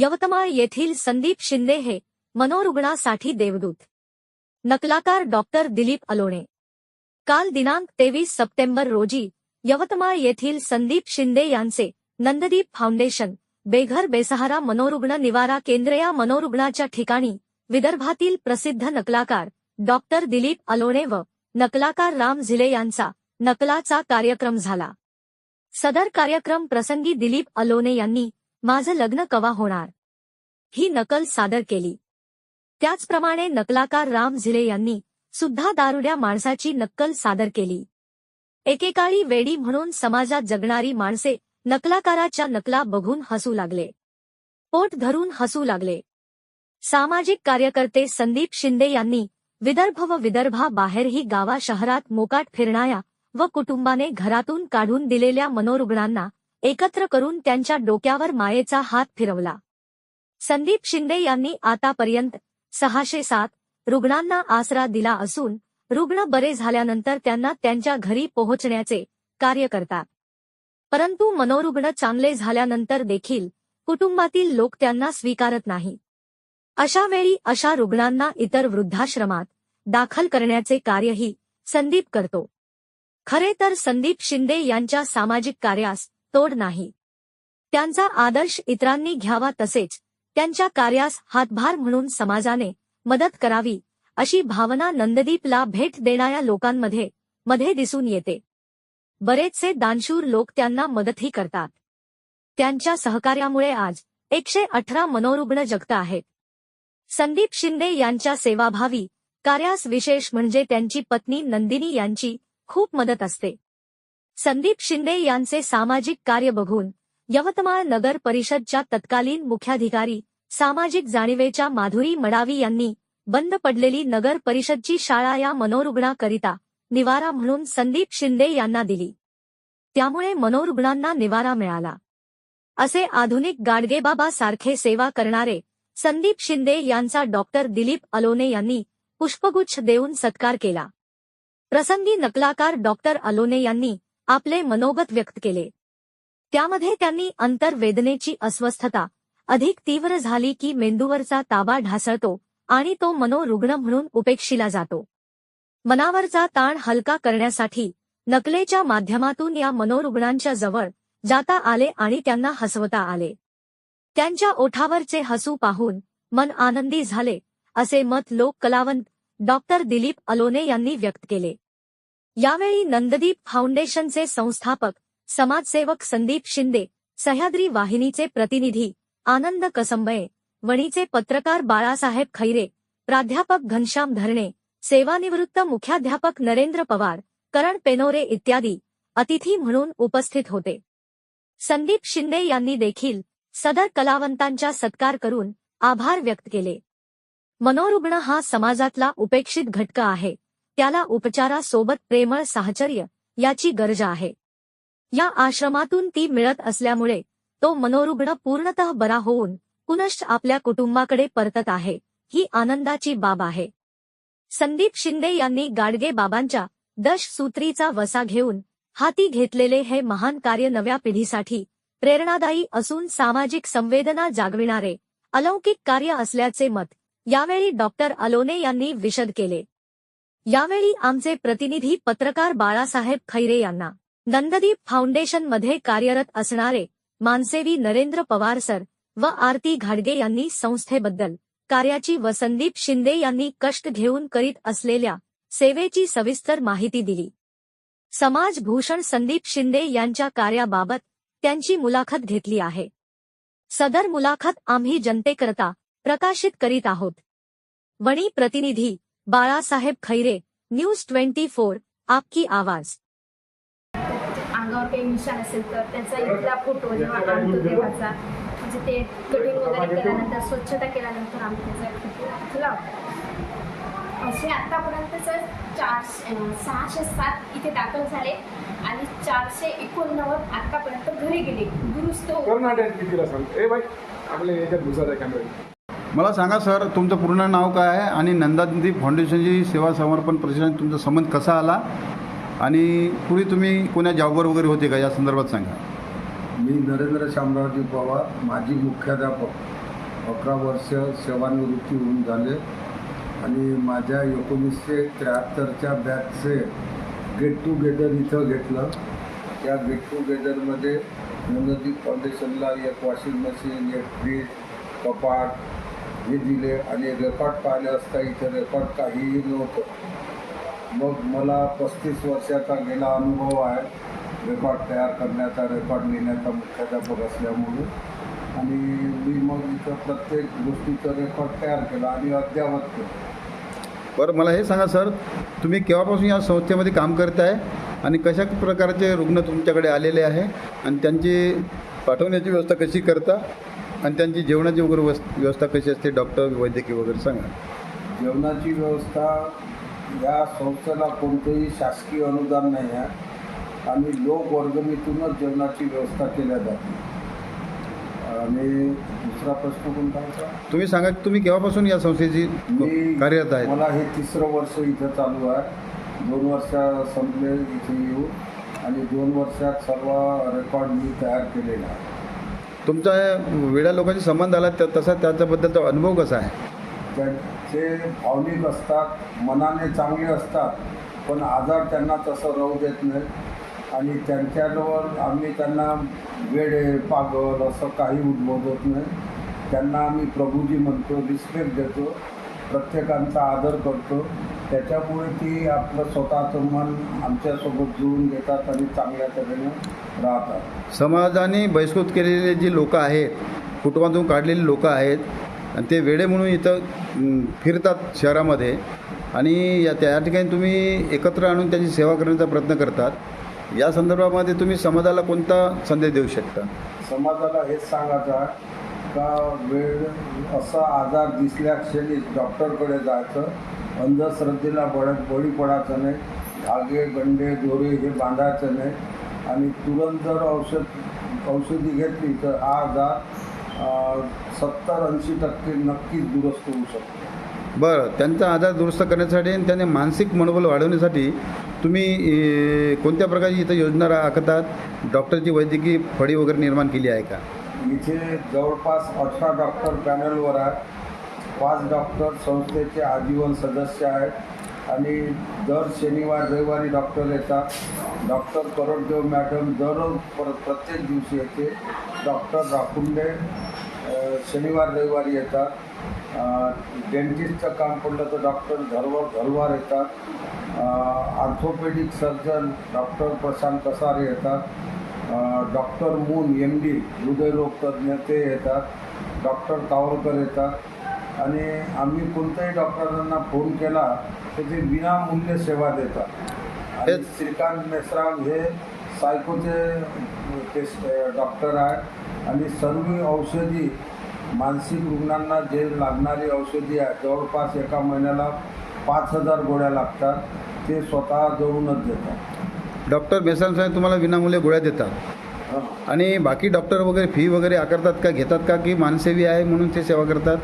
यवतमाळ येथील संदीप शिंदे हे मनोरुग्णासाठी देवदूत. नकलाकार डॉक्टर दिलीप अलोणे. काल दिनांक तेवीस सप्टेंबर रोजी यवतमाळ येथील संदीप शिंदे यांचे नंददीप फाउंडेशन बेघर बेसहारा मनोरुग्ण निवारा केंद्र या मनोरुग्णाच्या ठिकाणी विदर्भातील प्रसिद्ध नकलाकार डॉक्टर दिलीप अलोणे व नकलाकार राम झिले यांचा नकलाचा कार्यक्रम झाला. सदर कार्यक्रम प्रसंगी दिलीप अलोने यांनी माझं लग्न कवा होणार? ही नकल सादर केली. त्याचप्रमाणे नकलाकार राम झिले यांनी सुद्धा दारुड्या माणसाची नक्कल सादर केली. एकेकाळी वेडी म्हणून समाजात जगणारी माणसे नकलाकाराच्या नकला बघून हसू लागले. पोट धरून हसू लागले. सामाजिक कार्यकर्ते संदीप शिंदे यांनी विदर्भ व विदर्भाबाहेरही गावा शहरात मोकाट फिरणाऱ्या व कुटुंबाने घरातून काढून दिलेल्या मनोरुग्णांना एकत्र करून त्यांच्या डोक्यावर मायेचा हात फिरवला. संदीप शिंदे यांनी आतापर्यंत सहाशे सात रुग्णांना आसरा दिला असून रुग्ण बरे झाल्यानंतर त्यांना त्यांच्या घरी पोहोचण्याचे कार्य करतात. परंतु मनोरुग्ण चांगले झाल्यानंतर देखील कुटुंबातील लोक त्यांना स्वीकारत नाही. अशा वेळी अशा रुग्णांना इतर वृद्धाश्रमात दाखल करण्याचे कार्यही संदीप करतो. खरे तर संदीप शिंदे यांच्या सामाजिक कार्यास तोड नाही. त्यांचा आदर्श इतरांनी घ्यावा तसेच त्यांच्या कार्यास हातभार म्हणून समाजाने मदत करावी अशी भावना नंददीपला भेट देणाऱ्या लोकांमध्ये मध्ये दिसून येते. बरेचसे दानशूर लोक त्यांना मदतही करतात. त्यांच्या सहकार्यामुळे आज एकशे अठरा मनोरुग्ण जगत आहेत. संदीप शिंदे यांच्या सेवाभावी कार्यास विशेष म्हणजे त्यांची पत्नी नंदिनी यांची खूप मदत असते. संदीप शिंदे यांचे सामाजिक कार्य बघून यवतमाळ नगर परिषदच्या तत्कालीन मुख्याधिकारी सामाजिक जाणीवेच्या माधुरी मडावी यांनी बंद पडलेली नगर परिषदची शाळा या मनोरुग्णाकरिता निवारा म्हणून संदीप शिंदे यांना दिली. त्यामुळे मनोरुग्णांना निवारा मिळाला. असे आधुनिक गाडगेबाबा सारखे सेवा करणारे संदीप शिंदे यांचा डॉक्टर दिलीप अलोने यांनी पुष्पगुच्छ देऊन सत्कार केला. प्रसंगी नकलाकार डॉक्टर अलोने यांनी आपले मनोगत व्यक्त केले. त्यामध्ये त्यांनी अंतर्वेदनेची अस्वस्थता अधिक तीव्र झाली की मेंदूवरचा ताबा ढासळतो आणि तो मनोरुग्ण म्हणून उपेक्षिला जातो. मनावरचा ताण हलका करण्यासाठी नकलेच्या माध्यमातून या मनोरुग्णांच्या जवळ जाता आले आणि त्यांना हसवता आले. त्यांच्या ओठावरचे हसू पाहून मन आनंदी झाले असे मत लोक कलावंत डॉक्टर दिलीप अलोने यांनी व्यक्त केले. यावेळी नंददीप फाउंडेशनचे संस्थापक समाजसेवक संदीप शिंदे सह्याद्री वाहिनीचे प्रतिनिधी आनंद कसंबये वणीचे पत्रकार बाळासाहेब खैरे प्राध्यापक घनश्याम धरणे सेवानिवृत्त मुख्याध्यापक नरेंद्र पवार करण पेनोरे इत्यादी अतिथी म्हणून उपस्थित होते. संदीप शिंदे यांनी देखील सदर कलावंतांचा सत्कार करून आभार व्यक्त केले. मनोरुग्ण हा समाजातला उपेक्षित घटक आहे. त्याला उपचारासोबत प्रेमळ साहचर्य याची गरज आहे. या आश्रमातून ती मिळत असल्यामुळे तो मनोरुग्ण पूर्णतः बरा होऊन पुनश्च आपल्या कुटुंबाकडे परतत आहे ही आनंदाची बाब आहे. संदीप शिंदे यांनी गाडगे बाबांच्या दश सूत्रीचा वसा घेऊन हाती घेतलेले हे महान कार्य नव्या पिढीसाठी प्रेरणादायी असून सामाजिक संवेदना जागविणारे अलौकिक कार्य असल्याचे मत यावेळी डॉक्टर अलोने यांनी विशद केले. यावेळी आमचे प्रतिनिधी पत्रकार बाळासाहेब खैरे यांना नंददीप फाउंडेशनमध्ये कार्यरत असणारे मानसेवी नरेंद्र पवार सर व आरती घाडगे यांनी संस्थेबद्दल कार्याची व संदीप शिंदे यांनी कष्ट घेऊन करीत असलेल्या सेवेची सविस्तर माहिती दिली. समाजभूषण संदीप शिंदे यांच्या कार्याबाबत त्यांची मुलाखत घेतली आहे. सदर मुलाखत आम्ही जनतेकरता प्रकाशित करीत आहोत. वणी प्रतिनिधी Balasaheb Khaire news twenty four आपकी आवाज. अंगावर काही निशाण असेल तर त्याचा इथला फोटो जेव्हा आणतो देवाचा म्हणजे ते कटिंग वगैरे केल्यानंतर स्वच्छता केल्यानंतर आम्ही त्याचा फोटो लावतो असे आतापर्यंतच चार सहाशे सात इथे दाखल झाले आणि चारशे एकोणनव्वद आतापर्यंत घरी गेले. दुरुस्त कर्नाटक कितीला सांग ए बाई आपल्या याच्यात घुसायचा कॅमेरा मला सांगा सर तुमचं पूर्ण नाव काय आहे आणि नंदादीप फाउंडेशनची सेवा समर्पण प्रशिक्षण तुमचा संबंध कसा आला? आणि पूर्वी तुम्ही कोण्या जॉबवर वगैरे होते का? या संदर्भात सांगा. मी नरेंद्र शामरावजी पवार माजी मुख्याध्यापक. अकरा वर्ष सेवानिवृत्ती होऊन झाले. आणि माझ्या एकोणीसशे त्र्याहत्तरच्या बॅचचे गेट टुगेदर इथं घेतलं. त्या गेट टुगेदरमध्ये नंददीप फाउंडेशनला एक वॉशिंग मशीन एक फ्रीज कपाट हे दिले आणि रेकॉर्ड पाहिले असता इथं रेकॉर्ड काहीही नव्हतं. मग मला पस्तीस वर्षाचा गेला अनुभव आहे. रेकॉर्ड तयार करण्याचा रेकॉर्ड लिहिण्याचा मुख्याध्यापक असल्यामुळे. आणि मी मग इथं प्रत्येक गोष्टीचं रेकॉर्ड तयार केला आणि अद्यावत केलं. बरं मला हे सांगा सर तुम्ही केव्हापासून या संस्थेमध्ये काम करत आहे आणि कशा प्रकारचे रुग्ण तुमच्याकडे आलेले आहे आणि त्यांची पाठवण्याची व्यवस्था कशी करता? आणि त्यांची जेवणाची वगैरे व्यवस व्यवस्था कशी असते? डॉक्टर वैद्यकीय वगैरे सांगा. जेवणाची व्यवस्था या संस्थेला कोणतंही शासकीय अनुदान नाही आहे. आणि लोक वर्गणीतूनच जेवणाची व्यवस्था केल्या जाते. आणि दुसरा प्रश्न कोणता होता? तुम्ही सांगा की तुम्ही केव्हापासून या संस्थेची मी कार्यरत आहे मला हे तिसरं वर्ष इथं चालू आहे. दोन वर्ष संपले इथे येऊ आणि दोन वर्षात सर्व रेकॉर्ड मी तयार केलेला आहे. तुमचा वेळा लोकांशी संबंध आला त्या तसा त्याच्याबद्दलचा अनुभव कसा आहे? त्यांचे भावनिक असतात मनाने चांगले असतात पण आजार त्यांना तसं राहू देत नाही आणि त्यांच्याजवळ आम्ही त्यांना वेडे पागल असं काही उद्भवत नाही. त्यांना आम्ही प्रभूजी म्हणतो रिस्पेक्ट देतो प्रत्येकांचा आदर करतो. त्याच्यामुळे ती आपलं स्वतःचं मन आमच्यासोबत जुळून घेतात आणि चांगल्या तऱ्हेनं राहतात. समाजाने बहिष्कृत केलेले जी लोक आहेत कुटुंबातून काढलेली लोक आहेत आणि ते वेडे म्हणून इथं फिरतात शहरामध्ये. आणि या त्या ठिकाणी तुम्ही एकत्र आणून त्यांची सेवा करण्याचा प्रयत्न करतात. या संदर्भामध्ये तुम्ही समाजाला कोणता संदेश देऊ शकता? समाजाला हेच सांगायचं का वेळ असा आजार दिसल्या क्षणी डॉक्टरकडे जायचं अंधश्रद्धेला बळ बळी पडायचं नाही धागे गंडे दोरे हे बांधायचं नाही. आणि तुरंत जर औषध औषधी घेतली तर हा आजार सत्तर ऐंशी टक्के नक्कीच दुरुस्त होऊ शकतो. बरं त्यांचा आजार दुरुस्त करण्यासाठी आणि त्यांचे मानसिक मनोबल वाढवण्यासाठी तुम्ही कोणत्या प्रकारची इथं योजना आखतात डॉक्टरची वैद्यकीय फळी वगैरे निर्माण केली आहे का? इथे जवळपास अठरा डॉक्टर पॅनलवर आहेत. पाच डॉक्टर संस्थेचे आजीवन सदस्य आहेत. आणि दर शनिवार रविवारी डॉक्टर येतात. डॉक्टर करोडदेव मॅडम दररोज पर प्रत्येक दिवशी येते. डॉक्टर राखुंडे शनिवार रविवारी येतात. डेंटिस्टचं काम पडलं तर डॉक्टर धरवर घरवार येतात orthopaedic surgeon doctor Prashant Kasare येतात. डॉक्टर मून एम डी हृदयरोग तज्ज्ञ ते येतात. डॉक्टर तावरकर येतात. आणि आम्ही कोणत्याही डॉक्टरांना फोन केला तर ते विनामूल्य सेवा देतात. आणि श्रीकांत मेश्राम हे सायकोचे टेस्ट डॉक्टर आहेत. आणि सर्व औषधी मानसिक रुग्णांना जे लागणारी औषधी आहे जवळपास एका महिन्याला पाच हजार गोळ्या लागतात. ते स्वतः जाऊनच देतात. डॉक्टर बेसाल साहेब तुम्हाला विनामूल्य गोळ्या देतात. आणि बाकी डॉक्टर वगैरे फी वगैरे आकारतात का घेतात का की मानसेवी आहे म्हणून ते सेवा करतात?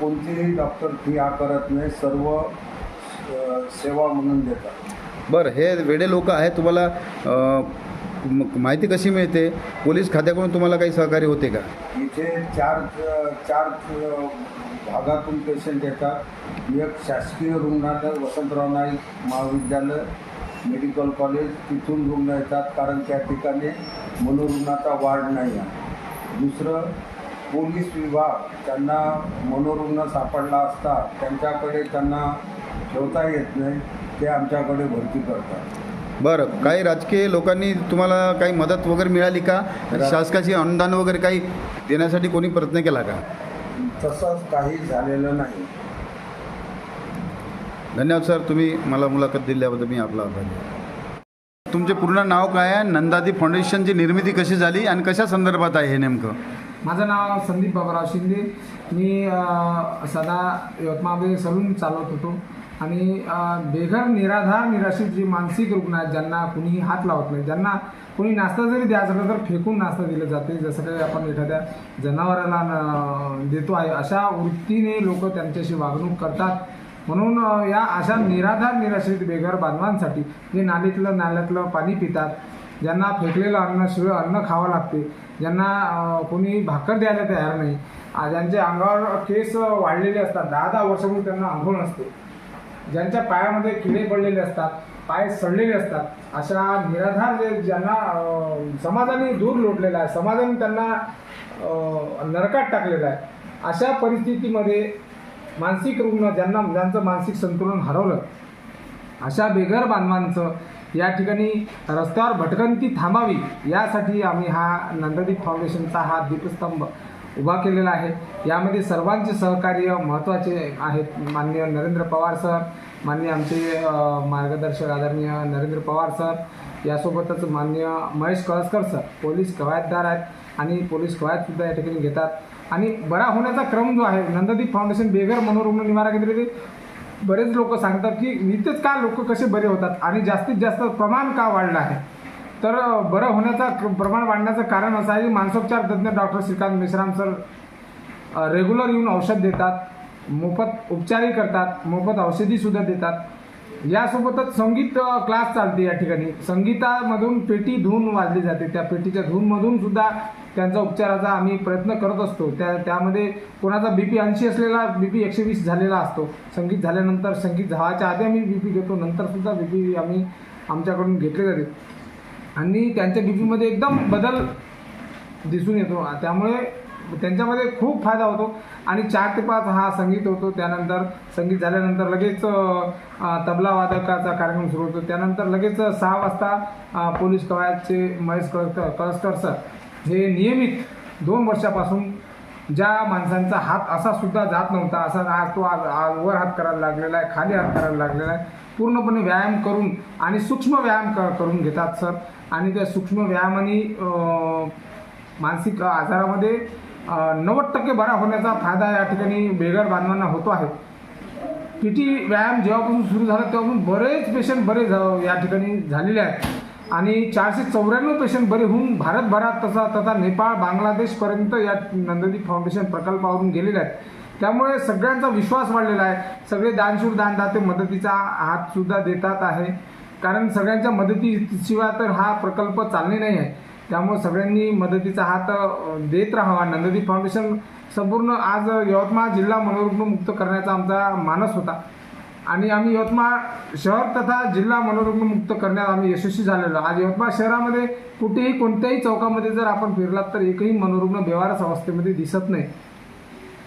कोणतेही डॉक्टर फी आकारत नाही सर्व सेवा म्हणून देतात. बरं हे वेडे लोक आहेत तुम्हाला माहिती कशी मिळते? पोलीस खात्याकडून तुम्हाला काही सहकार्य होते का? इथे चार चार भागातून पेशंट येतात. एक शासकीय रुग्णालय वसंतराव नाईक महाविद्यालय मेडिकल कॉलेज तिथून रुग्ण येतात कारण त्या ठिकाणी मनोरुग्णाचा वार्ड नाही आहे. दुसरं पोलीस विभाग त्यांना मनोरुग्ण सापडला असता त्यांच्याकडे त्यांना ठेवता येत नाही ते आमच्याकडे भरती करतात. बरं काही राजकीय लोकांनी तुम्हाला काही मदत वगैरे मिळाली का? शासकाची अनुदान वगैरे काही देण्यासाठी कोणी प्रयत्न केला का? तसंच काही झालेलं नाही. धन्यवाद सर. तुम्ही मला मुलाखत दिल्याबद्दल मी आपला आभारी. तुमचे पूर्ण नाव काय आहे? नंदादी फाउंडेशनची निर्मिती कशी झाली आणि कशा संदर्भात आहे हे नेमकं? माझं नाव संदीप बाबाराव शिंदे. मी सदा यवतमाळमध्ये सलून चालवत होतो. आणि बेघर निराधार निराश्रित जे मानसिक रुग्ण आहेत ज्यांना कुणीही हात लावत नाही ज्यांना कोणी नाश्ता जरी द्यायचं तर फेकून नाश्ता दिला जाते. जसं काही आपण एखाद्या जनावराला देतो आहे अशा वृत्तीने लोक त्यांच्याशी वागणूक करतात. म्हणून या अशा निराधार निराश्रित बेघर बांधवांसाठी जे नालीतलं नाल्यातलं पाणी पितात. ज्यांना फेकलेलं अन्न शिवाय अन्न खावं लागते. ज्यांना कोणी भाकर द्यायला तयार नाही. ज्यांच्या अंगावर केस वाढलेले असतात दहा दहा वर्षापूर्वी त्यांना आंघोळ नसते. ज्यांच्या पायामध्ये किडे पडलेले असतात पाय सडलेले असतात अशा निराधार जे ज्यांना समाजाने दूर लोटलेला आहे समाजाने त्यांना नरकात टाकलेलं आहे अशा परिस्थितीमध्ये मानसिक रुग्ण ज्यांना ज्यांचं मानसिक संतुलन हरवलं अशा बेघर बांधवांचं या ठिकाणी रस्त्यावर भटकंती थांबावी यासाठी आम्ही हा नंददीप फाउंडेशनचा हा दीपस्तंभ उभा केलेला आहे. यामध्ये सर्वांचे सहकार्य महत्त्वाचे आहेत. माननीय नरेंद्र पवार सर माननीय आमचे मार्गदर्शक आदरणीय नरेंद्र पवार सर यासोबतच माननीय महेश कळसकर सर पोलीस कवायतदार आहेत आणि पोलीस कवायतसुद्धा या ठिकाणी घेतात. आणि बरा होण्याचा क्रम जो आहे नंददीप फाउंडेशन बेघर मनोरुग्ण निवारा केंद्र बरेच लोक सांगतात की इथेच का लोक कसे बरे होतात आणि जास्तीत जास्त प्रमाण का वाढलं आहे? तर बरं होण्याचा प्रमाण वाढण्याचं कारण असं आहे की मानसोपचार तज्ज्ञ doctor Shrikant Mishram sir regular येऊन औषध देतात मोफत उपचारही करतात मोफत औषधीसुद्धा देतात. यासोबतच संगीत क्लास चालते या ठिकाणी. संगीतामधून पेटी धून वाजली जाते. त्या पेटीच्या धूनमधून सुद्धा त्यांचा उपचाराचा आम्ही प्रयत्न करत असतो. त्या त्यामध्ये कोणाचा बी पी ऐंशी असलेला बी पी एकशे वीस झालेला असतो. संगीत झाल्यानंतर संगीत झावाच्या आधी आम्ही बी पी घेतो. नंतरसुद्धा बी पी आम्ही आमच्याकडून घेतले जाते आणि त्यांच्या बी पीमध्ये एकदम बदल दिसून येतो. त्यामुळे त्यांच्यामध्ये खूप फायदा होतो. आणि चार ते पाच हा संगीत होतो. त्यानंतर संगीत झाल्यानंतर लगेच तबला वादकाचा कार्यक्रम सुरू होतो. त्यानंतर लगेच सहा वाजता पोलीस कवायतचे महेश कळसकर कळसकर सर हे नियमित दोन वर्षापासून ज्या माणसांचा हात असा सुद्धा जात नव्हता असा आज तो आज आज वर हात करायला लागलेला आहे खाली हात करायला लागलेला आहे पूर्णपणे व्यायाम करून आणि सूक्ष्म व्यायाम क करून घेतात सर. आणि त्या सूक्ष्म व्यायामाने मानसिक आजारामध्ये नव्वद टक्के बरा होण्याचा फायदा या ठिकाणी बेघर बांधवांना होतो आहे. पी टी व्यायाम जेव्हापासून सुरू झाला तेव्हापासून बरेच पेशंट बरे झा- या ठिकाणी झालेले आहेत. आणि चारशे चौऱ्याण्णव पेशंट बरे होऊन भारतभरात तसा तथा नेपाळ बांगलादेशपर्यंत या नंददीप फाउंडेशन प्रकल्पावरून गेलेले आहेत. त्यामुळे सगळ्यांचा विश्वास वाढलेला आहे. सगळे दानशूर दानदाते मदतीचा हातसुद्धा देतात आहे. कारण सगळ्यांच्या मदतीशिवाय तर हा प्रकल्प चालणे नाही आहे. त्यामुळे सगळ्यांनी मदतीचा हात देत राहावा. नंददीप फाउंडेशन संपूर्ण आज यवतमाळ जिल्हा मनोरुग्ण मुक्त करण्याचा आमचा मानस होता. आणि आम्ही यवतमाळ शहर तथा जिल्हा मनोरुग्ण मुक्त करण्यात आम्ही यशस्वी झालेलो. आज यवतमाळ शहरामध्ये कुठेही कोणत्याही चौकामध्ये जर आपण फिरलात तर एकही मनोरुग्ण बेवारस अवस्थेमध्ये दिसत नाही.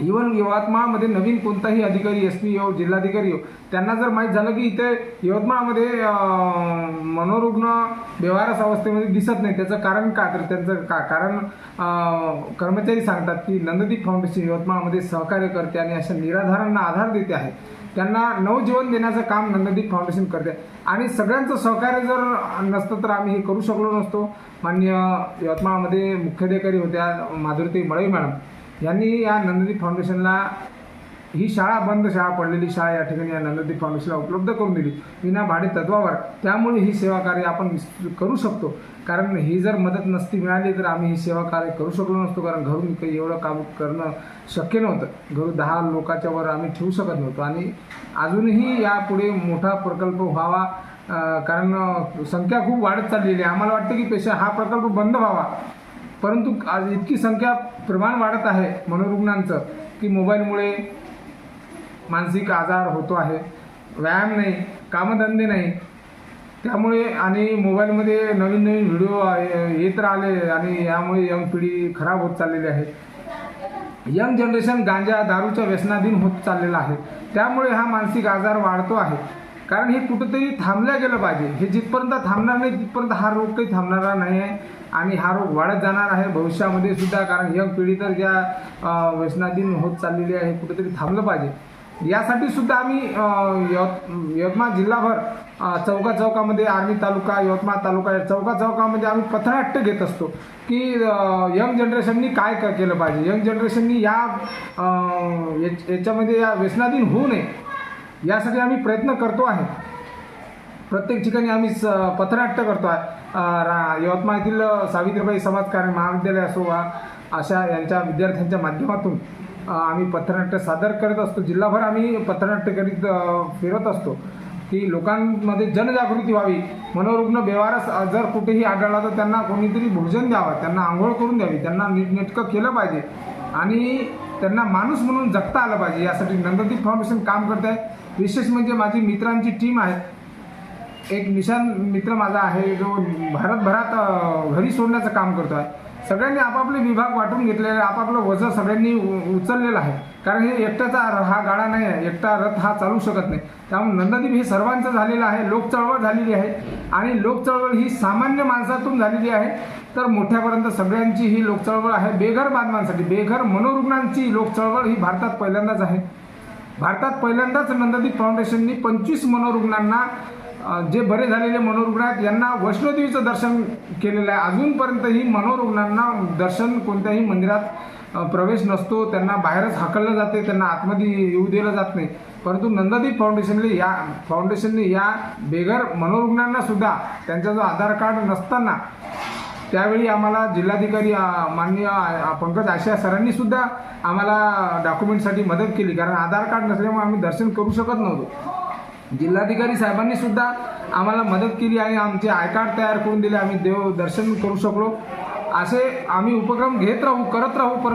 इवन यवतमाळमध्ये नवीन कोणताही अधिकारी एस पी येऊ जिल्हाधिकारी येऊ त्यांना जर माहीत झालं की इथे यवतमाळमध्ये मनोरुग्ण व्यवहारस अवस्थेमध्ये दिसत नाही त्याचं कारण का? तर त्यांचं का? कारण कर्मचारी सांगतात की नंददीप फाउंडेशन यवतमाळमध्ये सहकार्य करते आणि अशा निराधारांना आधार देते आहे. त्यांना नवजीवन देण्याचं काम नंददीप फाउंडेशन करते. आणि सगळ्यांचं सहकार्य जर नसतं तर आम्ही हे करू शकलो नसतो. माननीय यवतमाळमध्ये मुख्याधिकारी होत्या माधुरीताई मळई मॅडम. यांनी या नंददीप फाउंडेशनला ही शाळा बंद शाळा पडलेली शाळा या ठिकाणी या नंददीप फाउंडेशनला उपलब्ध करून दिली. विना भाडे तत्वावर. त्यामुळे ही सेवा कार्य आपण करू शकतो. कारण ही जर मदत नसती मिळाली तर आम्ही ही सेवा कार्य करू शकलो नसतो. कारण घरून काही एवढं काम करणं शक्य नव्हतं. घरून दहा लोकांच्या वर आम्ही ठेवू शकत नव्हतो. आणि अजूनही यापुढे मोठा प्रकल्प व्हावा कारण संख्या खूप वाढत चाललेली आहे. आम्हाला वाटतं की पेशा हा प्रकल्प बंद व्हावा. परंतु आज इतकी संख्या प्रमाण वाढत आहे मनोरुग्णांचं की मोबाईलमुळे मानसिक आजार होतो आहे. व्यायाम नाही कामधंदे नाही. त्यामुळे आणि मोबाईलमध्ये नवीन नवीन व्हिडिओ येत राहिले आणि यामुळे यंग पिढी खराब होत चाललेली आहे. यंग जनरेशन गांजा दारूच्या व्यसनाधीन होत चाललेला आहे. त्यामुळे हा मानसिक आजार वाढतो आहे. कारण हे कुठंतरी थांबल्या गेलं पाहिजे. हे जिथपर्यंत थांबणार नाही तिथपर्यंत हा रोग काही थांबणारा नाही आहे. आणि हा रोग वाढत जाणार आहे भविष्यामध्ये सुद्धा कारण यंग पिढी तर ज्या व्यसनाधीन होत चाललेली आहे कुठेतरी थांबलं पाहिजे. यासाठी सुद्धा आम्ही यवत यवतमाळ जिल्हाभर चौका चौकामध्ये आर्मी तालुका यवतमाळ तालुका या चौका चौकामध्ये आम्ही पथनाट्य घेत असतो की यंग जनरेशननी काय काय केलं पाहिजे. यंग जनरेशननी या याच- याच्यामध्ये या व्यसनाधीन होऊ नये यासाठी आम्ही प्रयत्न करतो आहे. प्रत्येक ठिकाणी आम्ही स पथनाट्य करतो आहे. रा यवतमाळ सावित्रीबाई समाज महाविद्यालय असो वा अशा यांच्या विद्यार्थ्यांच्या माध्यमातून आम्ही पथनाट्य सादर करत असतो. जिल्हाभर आम्ही पथनाट्य करीत फिरत असतो. की लोकांमध्ये जनजागृती व्हावी. मनोरुग्ण बेवारस जर कुठेही आढळला तर त्यांना कोणीतरी भोजन द्यावं. त्यांना आंघोळ करून द्यावी. त्यांना नीटनेटकं केलं पाहिजे. आणि त्यांना माणूस म्हणून जगता आलं पाहिजे. यासाठी नंददीप फाउंडेशन काम करत आहे विशेष म्हणजे माझी मित्रांची टीम आहे. एक निशान मित्र माझा आहे जो भारतभरात घरी सोडण्याचं काम करतो आहे सगळ्यांनी आपापले विभाग वाटून घेतलेले आपापलं वजन सगळ्यांनी उचललेलं आहे. कारण हे एकट्याचा हा गाडा नाही आहे एकटा रथ हा चालू शकत नाही. त्यामुळे नंददीप हे सर्वांचं झालेलं आहे लोकचळवळ झालेली आहे. आणि लोकचळवळ ही सामान्य माणसातून झालेली आहे. तर मोठ्यापर्यंत सगळ्यांची ही लोकचळवळ आहे. बेघर बांधवांसाठी बेघर मनोरुग्णांची लोकचळवळ ही भारतात पहिल्यांदाच आहे. भारतात पहिल्यांदाच नंददीप फाउंडेशननी पंचवीस मनोरुग्णांना जे बरे झालेले मनोरुग्ण आहेत यांना वैष्णोदेवीचं दर्शन केलेलं आहे. अजूनपर्यंत ही मनोरुग्णांना दर्शन कोणत्याही मंदिरात प्रवेश नसतो. त्यांना बाहेरच हाकललं जाते. त्यांना आतमध्ये येऊ दिलं जात नाही. परंतु नंददीप फाउंडेशनने या फाउंडेशनने या बेघर मनोरुग्णांना सुद्धा त्यांचा जो आधार कार्ड नसताना त्यावेळी आम्हाला जिल्हाधिकारी माननीय पंकज आशिया सरांनी सुद्धा आम्हाला डॉक्युमेंटसाठी मदत केली. कारण आधार कार्ड नसल्यामुळे आम्ही दर्शन करू शकत नव्हतो. जिल्हाधिकारी साहेबांनी सुद्धा आम्हाला मदत केली आणि आमचे आय कार्ड तयार करून दिले. आम्ही देव दर्शन करू शकलो. असे आम्ही उपक्रम घेत राहू करत राहू परंतु